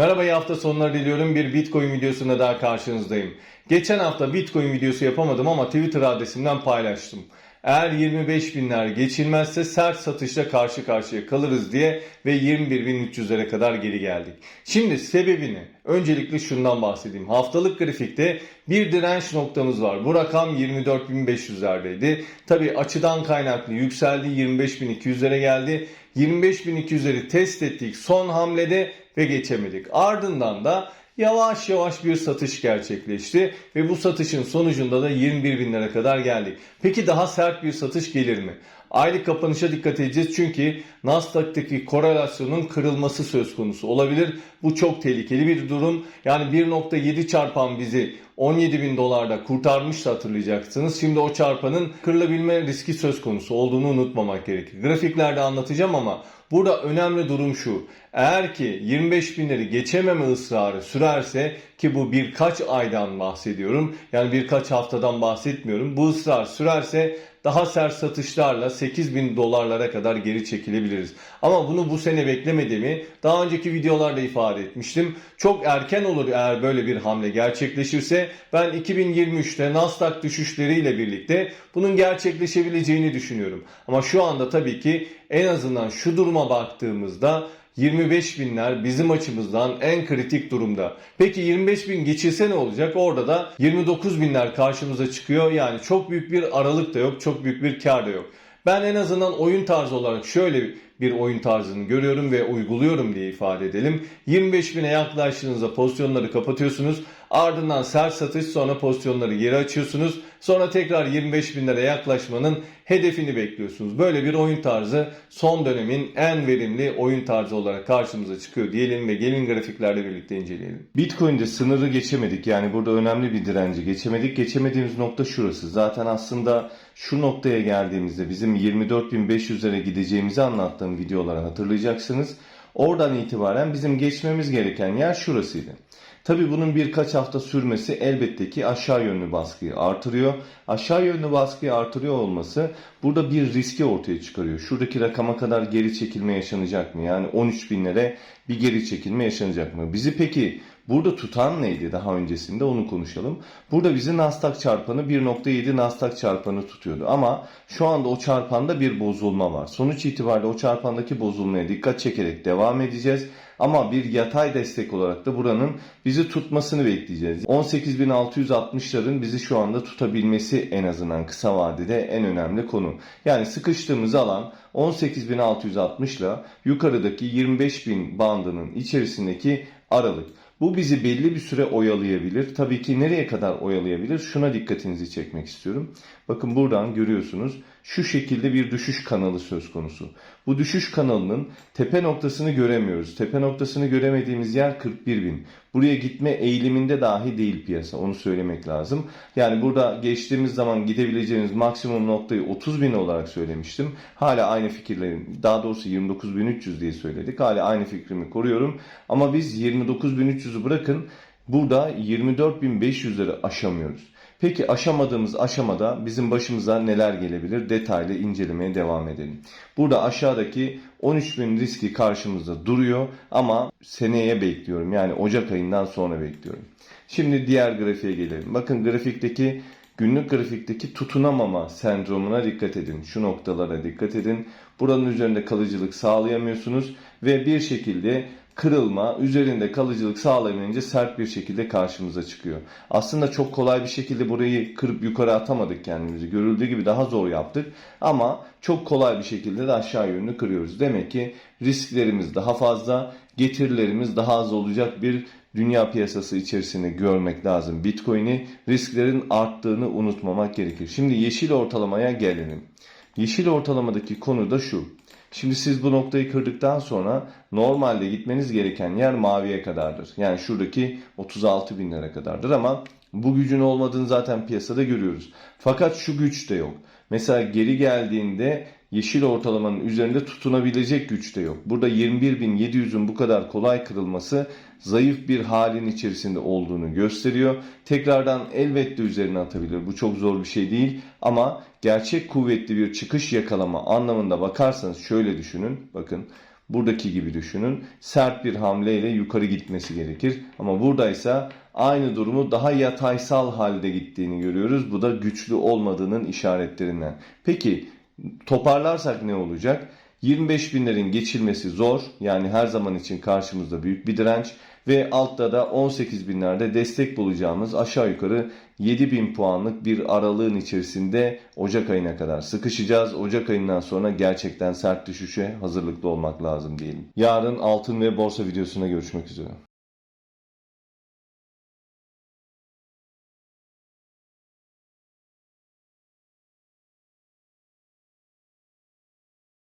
Merhaba iyi hafta sonları diliyorum. Bir Bitcoin videosunda daha karşınızdayım. Geçen hafta Bitcoin videosu yapamadım ama Twitter adresimden paylaştım. Eğer 25 binler geçilmezse sert satışla karşı karşıya kalırız diye ve 21.300'lere kadar geri geldik. Şimdi sebebini öncelikle şundan bahsedeyim. Haftalık grafikte bir direnç noktamız var. Bu rakam 24.500'lerdeydi. Tabi açıdan kaynaklı yükseldi 25.200'lere geldi. 25.200'leri test ettik son hamlede ve geçemedik. Ardından da yavaş yavaş bir satış gerçekleşti ve bu satışın sonucunda da 21 binlere kadar geldik. Peki daha sert bir satış gelir mi? Aylık kapanışa dikkat edeceğiz çünkü Nasdaq'taki korelasyonun kırılması söz konusu olabilir. Bu çok tehlikeli bir durum. Yani 1.7 çarpan bizi 17 bin dolarda kurtarmıştı hatırlayacaksınız. Şimdi o çarpanın kırılabilme riski söz konusu olduğunu unutmamak gerekir. Grafiklerde anlatacağım ama burada önemli durum şu. Eğer ki 25 binleri geçememe ısrarı sürerse ki bu birkaç aydan bahsediyorum. Yani birkaç haftadan bahsetmiyorum. Bu ısrar sürerse daha sert satışlarla 8 bin dolarlara kadar geri çekilebiliriz. Ama bunu bu sene beklemediğimi daha önceki videolarda ifade etmiştim. Çok erken olur eğer böyle bir hamle gerçekleşirse. Ben 2023'te Nasdaq düşüşleriyle birlikte bunun gerçekleşebileceğini düşünüyorum. Ama şu anda tabii ki en azından şu duruma baktığımızda 25 binler bizim açımızdan en kritik durumda. Peki 25 bin geçilse ne olacak? Orada da 29 binler karşımıza çıkıyor. Yani çok büyük bir aralık da yok, çok büyük bir kar da yok. Ben en azından oyun tarzı olarak şöyle bir oyun tarzını görüyorum ve uyguluyorum diye ifade edelim. 25 bine yaklaştığınızda pozisyonları kapatıyorsunuz. Ardından sert satış sonra pozisyonları geri açıyorsunuz. Sonra tekrar 25 binlere yaklaşmanın hedefini bekliyorsunuz. Böyle bir oyun tarzı son dönemin en verimli oyun tarzı olarak karşımıza çıkıyor diyelim ve gelin grafiklerle birlikte inceleyelim. Bitcoin'de sınırı geçemedik. Yani burada önemli bir direnci geçemedik. Geçemediğimiz nokta şurası. Zaten aslında şu noktaya geldiğimizde bizim 24.500'lere gideceğimizi anlattığım videoları hatırlayacaksınız. Oradan itibaren bizim geçmemiz gereken yer şurasıydı. Tabi bunun birkaç hafta sürmesi elbette ki aşağı yönlü baskıyı artırıyor. Aşağı yönlü baskıyı artırıyor olması burada bir riski ortaya çıkarıyor. Şuradaki rakama kadar geri çekilme yaşanacak mı? Yani 13 binlere bir geri çekilme yaşanacak mı? Bizi peki Burada tutan neydi daha öncesinde onu konuşalım. Burada bizi Nasdaq çarpanı 1.7 Nasdaq çarpanı tutuyordu. Ama şu anda o çarpanda bir bozulma var. Sonuç itibariyle o çarpandaki bozulmaya dikkat çekerek devam edeceğiz. Ama bir yatay destek olarak da buranın bizi tutmasını bekleyeceğiz. 18.660'ların bizi şu anda tutabilmesi en azından kısa vadede en önemli konu. Yani sıkıştığımız alan 18.660 ile yukarıdaki 25.000 bandının içerisindeki aralık. Bu bizi belli bir süre oyalayabilir. Tabii ki nereye kadar oyalayabilir? Şuna dikkatinizi çekmek istiyorum. Bakın buradan görüyorsunuz şu şekilde bir düşüş kanalı söz konusu. Bu düşüş kanalının tepe noktasını göremiyoruz. Tepe noktasını göremediğimiz yer 41 bin. Buraya gitme eğiliminde dahi değil piyasa. Onu söylemek lazım. Yani burada geçtiğimiz zaman gidebileceğimiz maksimum noktayı 30 bin olarak söylemiştim. Hala aynı fikirlerim. Daha doğrusu 29.300 diye söyledik. Hala aynı fikrimi koruyorum. Ama biz 29.300'ü bırakın burada 24.500'leri aşamıyoruz. Peki aşamadığımız aşamada bizim başımıza neler gelebilir? Detaylı incelemeye devam edelim. Burada aşağıdaki 13.000 riski karşımızda duruyor ama seneye bekliyorum. Yani Ocak ayından sonra bekliyorum. Şimdi diğer grafiğe gelelim. Bakın grafikteki günlük grafikteki tutunamama sendromuna dikkat edin. Şu noktalara dikkat edin. Buranın üzerinde kalıcılık sağlayamıyorsunuz ve bir şekilde kırılma, üzerinde kalıcılık sağlayamayınca sert bir şekilde karşımıza çıkıyor. Aslında çok kolay bir şekilde burayı kırıp yukarı atamadık kendimizi. Görüldüğü gibi daha zor yaptık ama çok kolay bir şekilde de aşağı yönlü kırıyoruz. Demek ki risklerimiz daha fazla, getirilerimiz daha az olacak bir dünya piyasası içerisinde görmek lazım. Bitcoin'i risklerin arttığını unutmamak gerekir. Şimdi yeşil ortalamaya gelelim. Yeşil ortalamadaki konu da şu. Şimdi siz bu noktayı kırdıktan sonra normalde gitmeniz gereken yer maviye kadardır. Yani şuradaki 36 binlere kadardır ama bu gücün olmadığını zaten piyasada görüyoruz. Fakat şu güç de yok. Mesela geri geldiğinde yeşil ortalamanın üzerinde tutunabilecek güç de yok. Burada 21.700'ün bu kadar kolay kırılması zayıf bir halin içerisinde olduğunu gösteriyor. Tekrardan elbette üzerine atabilir. Bu çok zor bir şey değil ama gerçek kuvvetli bir çıkış yakalama anlamında bakarsanız şöyle düşünün. Bakın buradaki gibi düşünün. Sert bir hamleyle yukarı gitmesi gerekir. Ama buradaysa aynı durumu daha yataysal halde gittiğini görüyoruz. Bu da güçlü olmadığının işaretlerinden. Peki toparlarsak ne olacak? 25 binlerin geçilmesi zor. Yani her zaman için karşımızda büyük bir direnç. Ve altta da 18 binlerde destek bulacağımız aşağı yukarı 7 bin puanlık bir aralığın içerisinde Ocak ayına kadar sıkışacağız. Ocak ayından sonra gerçekten sert düşüşe hazırlıklı olmak lazım diyelim. Yarın altın ve borsa videosuna görüşmek üzere.